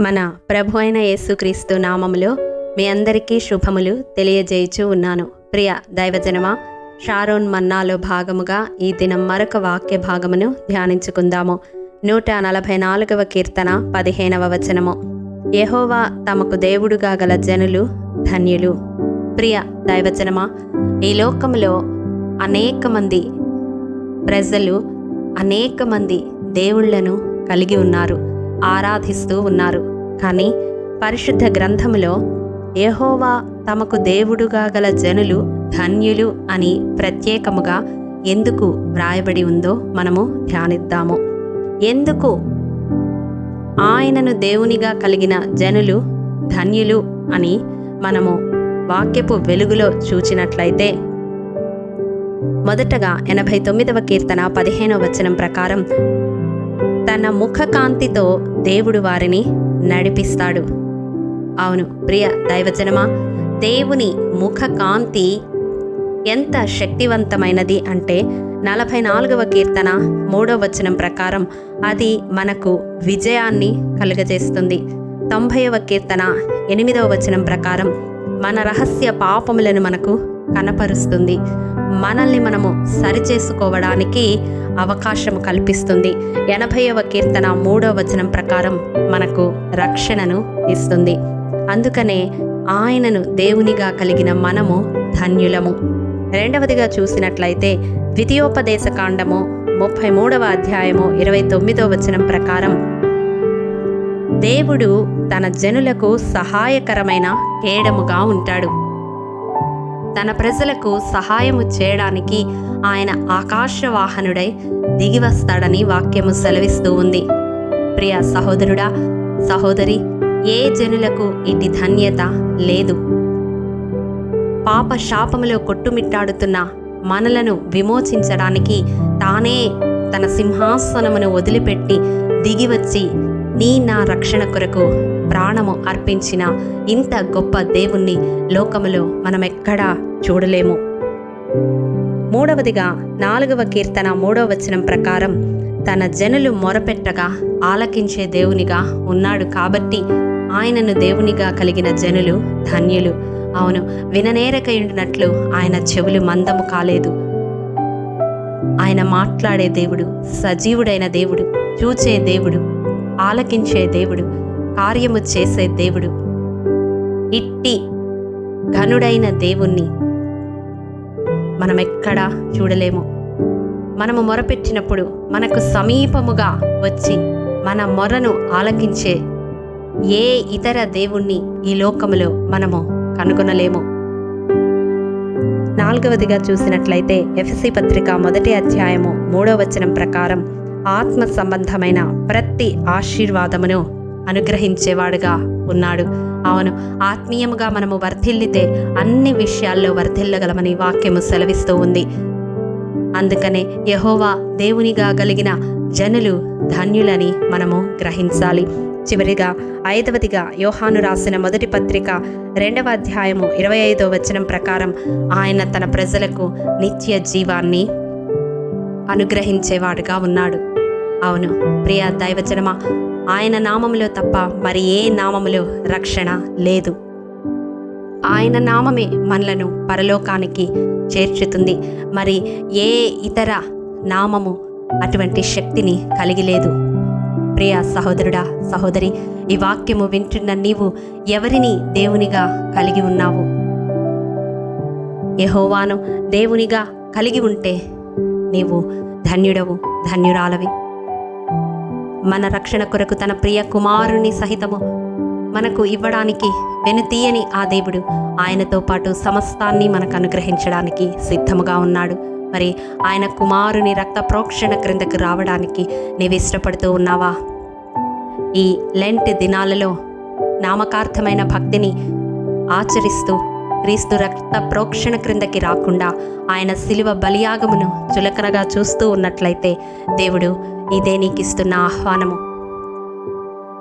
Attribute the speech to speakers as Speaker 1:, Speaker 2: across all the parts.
Speaker 1: మన ప్రభు అయిన యేసుక్రీస్తు నామములో మీ అందరికీ శుభములు తెలియజేయచూ ఉన్నాను. ప్రియ దైవజనమా షారోన్ మన్నాలో భాగముగా ఈ దినం మరొక వాక్య భాగమును ధ్యానించుకుందాము. నూట నలభై నాలుగవ కీర్తన పదిహేనవ వచనము. యహోవా తమకు దేవుడుగా గల జనులు ధన్యులు. ప్రియ దైవజనమా ఈ లోకములో అనేక మంది ప్రజలు అనేక మంది దేవుళ్ళను కలిగి ఉన్నారు. ఆరాధిస్తూ ఉన్నారు. కానీ పరిశుద్ధ గ్రంథములో యెహోవా తమకు దేవుడుగా గల జనులు ధన్యులు అని ప్రత్యేకముగా ఎందుకు వ్రాయబడి ఉందో మనము ధ్యానిద్దాము. ఎందుకు? ఆయనను దేవునిగా కలిగిన జనులు ధన్యులు అని మనము వాక్యపు వెలుగులో చూచినట్లయితే మొదటగా ఎనభై తొమ్మిదవ కీర్తన పదిహేనవ వచనం ప్రకారం తన ముఖకాంతితో దేవుడు వారిని నడిపిస్తాడు. అవును ప్రియ దైవజనమా దేవుని ముఖకాంతి ఎంత శక్తివంతమైనది అంటే నలభై నాలుగవ కీర్తన మూడవ వచనం ప్రకారం అది మనకు విజయాన్ని కలుగజేస్తుంది. తొంభైవ కీర్తన ఎనిమిదవ వచనం ప్రకారం మన రహస్య పాపములను మనకు కనపరుస్తుంది. మనల్ని మనము సరిచేసుకోవడానికి అవకాశం కల్పిస్తుంది. ఎనభైవ కీర్తన మూడవ వచనం ప్రకారం మనకు రక్షణను ఇస్తుంది. అందుకనే ఆయనను దేవునిగా కలిగిన మనము ధన్యులము. రెండవదిగా చూసినట్లయితే ద్వితీయోపదేశ కాండము ముప్పై మూడవ అధ్యాయము ఇరవై తొమ్మిదో వచనం ప్రకారం దేవుడు తన జనులకు సహాయకరమైన ఏడముగా ఉంటాడు. తన ప్రజలకు సహాయము చేయడానికి ఆయన ఆకాశవాహనుడై దిగివస్తాడని వాక్యము సెలవిస్తూ ఉంది. ప్రియ సహోదరుడా సహోదరి ఏ జనులకు ఇటు ధన్యత లేదు. పాప శాపములో కొట్టుమిట్టాడుతున్న మనలను విమోచించడానికి తానే తన సింహాసనమును వదిలిపెట్టి దిగివచ్చి నీ నా రక్షణ కొరకు ప్రాణము అర్పించిన ఇంత గొప్ప దేవుణ్ణి లోకములో మనమెక్కడా చూడలేము. మూడవదిగా నాలుగవ కీర్తన మూడవ వచనం ప్రకారం తన జనులు మొరపెట్టగా ఆలకించే దేవునిగా ఉన్నాడు కాబట్టి ఆయనను దేవునిగా కలిగిన జనులు ధన్యులు. అవును విననేరకయుండినట్లు ఆయన చెవులు మందము కాలేదు. ఆయన మాట్లాడే దేవుడు సజీవుడైన దేవుడు చూచే దేవుడు ఆలకించే దేవుడు కార్యము చేసే దేవుడు. ఇట్టి ఘనుడైన దేవుణ్ణి మనమెక్కడా చూడలేము. మనము మొరపెట్టినప్పుడు మనకు సమీపముగా వచ్చి మన మొరను ఆలకించే ఏ ఇతర దేవుణ్ణి ఈ లోకములో మనము కనుగొనలేము. నాలుగవదిగా చూసినట్లయితే ఎఫ్సి పత్రిక మొదటి అధ్యాయము మూడవ వచనం ప్రకారం ఆత్మ సంబంధమైన ప్రతి ఆశీర్వాదమును అనుగ్రహించేవాడుగా ఉన్నాడు. అవును ఆత్మీయముగా మనము వర్ధిల్లితే అన్ని విషయాల్లో వర్ధిల్లగలమని వాక్యము సెలవిస్తూ ఉంది. అందుకనే యహోవా దేవునిగా కలిగిన జనులు ధన్యులని మనము గ్రహించాలి. చివరిగా ఐదవదిగా యోహాను రాసిన మొదటి పత్రిక రెండవ అధ్యాయము ఇరవై ఐదో వచనం ప్రకారం ఆయన తన ప్రజలకు నిత్య జీవాన్ని అనుగ్రహించేవాడుగా ఉన్నాడు. అవును ప్రియ దైవజనమా ఆయన నామములో తప్ప మరి ఏ నామములో రక్షణ లేదు. ఆయన నామమే మనలను పరలోకానికి చేర్చుతుంది. మరి ఏ ఇతర నామము అటువంటి శక్తిని కలిగి లేదు ప్రియ సహోదరుడా సహోదరి ఈ వాక్యము వింటున్న నీవు ఎవరిని దేవునిగా కలిగి ఉన్నావు? యహోవాను దేవునిగా కలిగి ఉంటే నీవు ధన్యుడవు ధన్యురాలవి. మన రక్షణ కొరకు తన ప్రియ కుమారుని సహితము మనకు ఇవ్వడానికి వెనుతీయని ఆ దేవుడు ఆయనతో పాటు సమస్తాన్ని మనకు అనుగ్రహించడానికి సిద్ధముగా ఉన్నాడు. మరి ఆయన కుమారుని రక్త ప్రోక్షణ క్రిందకు రావడానికి నీవు ఇష్టపడుతూ ఉన్నావా? ఈ లెంట్ దినాలలో నామకార్థమైన భక్తిని ఆచరిస్తూ క్రీస్తు రక్త ప్రోక్షణ క్రిందకి రాకుండా ఆయన శిలువ బలియాగమును చులకనగా చూస్తూ ఉన్నట్లయితే దేవుడు ఇదే నీకు ఇస్తున్న ఆహ్వానము.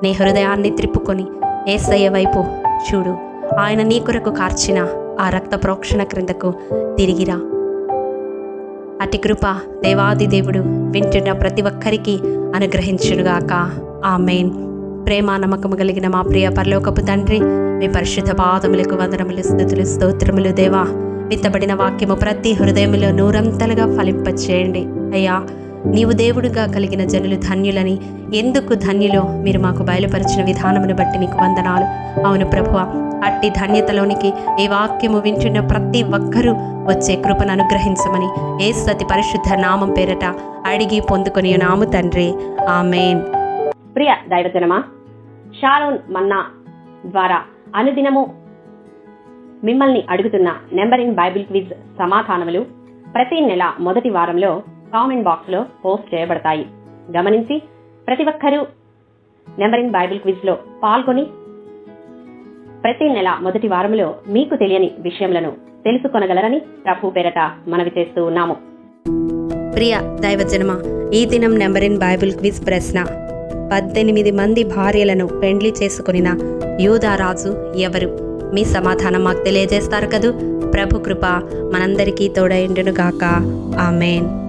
Speaker 1: నీ హృదయాన్ని త్రిప్పుకొని ఏసయ్య వైపు చూడు. ఆయన నీ కొరకు కార్చిన ఆ రక్త ప్రోక్షణ క్రిందకు తిరిగిరా. అటి కృప దేవాది దేవుడు వింటున్న ప్రతి ఒక్కరికి ఆ మేన్ ప్రేమ నమ్మకము కలిగిన మా ప్రియ పరలోకపు తండ్రి మీ పరిశుద్ధ పాదములకు వందనములు స్థుతులు స్తోత్రములు దేవా. విత్తబడిన వాక్యము ప్రతి హృదయములో నూరంతలుగా ఫలింపచేయండి. అయ్యా నీవు దేవుడుగా కలిగిన జనులు ధన్యులని. ఎందుకు ధన్యులో? మీరు మాకు బయలుపరిచిన విధానమును బట్టి నీకు వందనాలు. అవును ప్రభువ అట్టి ధన్యతలోనికి ఈ వాక్యము వింటున్న ప్రతి ఒక్కరూ వచ్చే కృపను అనుగ్రహించమని ఏ సతి పరిశుద్ధ నామం పేరట అడిగి పొందుకొని నాము తండ్రి. ఆమెన్.
Speaker 2: ప్రియ దైవజనమా షారోన్ మన్నా ద్వారా అనుదినము మిమ్మల్ని అడుగుతున్న నెంబర్ ఇన్ బైబిల్ క్విజ్ సమాధానములు ప్రతి నెల మొదటి వారంలో కామెంట్ బాక్స్లో పోస్ట్ చేయబడతాయి. గమనించి ప్రతి ఒక్కరూ నెంబర్ ఇన్ బైబిల్ క్విజ్లో పాల్గొని ప్రతి నెల మొదటి వారంలో మీకు తెలియని విషయములను తెలుసుకొనగలరని ప్రభు పేరట మనవి చేస్తూ ఉన్నాము.
Speaker 1: ప్రియ దైవజనమ ఈ దినం నెంబర్ ఇన్ బైబిల్ క్విజ్ ప్రశ్న. పద్దెనిమిది మంది భార్యలను పెండ్లి చేసుకునిన యూదారాజు ఎవరు? మీ సమాధానం మాకు తెలియజేస్తారు కదూ? ప్రభు కృప మనందరికీ తోడైండునుగాక. ఆమెన్.